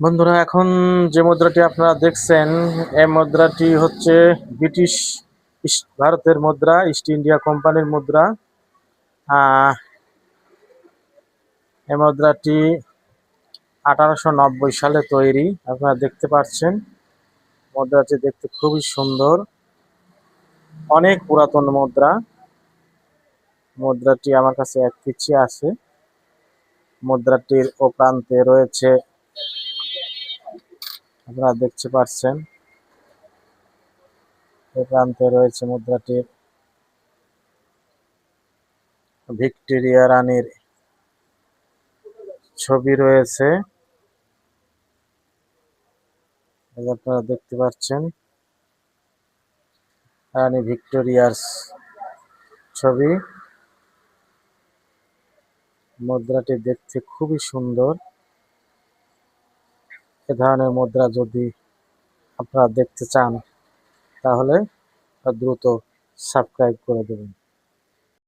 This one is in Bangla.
বন্ধুরা, এখন যে মুদ্রাটি আপনারা দেখছেন, এ মুদ্রাটি হচ্ছে ব্রিটিশ ভারতের মুদ্রা, ইস্ট ইন্ডিয়া কোম্পানির মুদ্রা। এই মুদ্রাটি আঠারোশো নব্বই সালে তৈরি, আপনারা দেখতে পাচ্ছেন। মুদ্রাটি দেখতে খুবই সুন্দর। অনেক পুরাতন মুদ্রা। মুদ্রাটি আমার কাছে এক পিছি আছে। মুদ্রাটির ও প্রান্তে রয়েছে আপনারা দেখতে পাচ্ছেন। এ প্রান্তে রয়েছে মুদ্রাটির ভিক্টোরিয়া রানীর ছবি রয়েছে। আপনারা দেখতে পাচ্ছেন, রানী ভিক্টোরিয়ার ছবি। মুদ্রাটি দেখতে খুবই সুন্দর। এ ধরনের মুদ্রা যদি আপনারা দেখতে চান তাহলে দ্রুত সাবস্ক্রাইব করে দেবেন।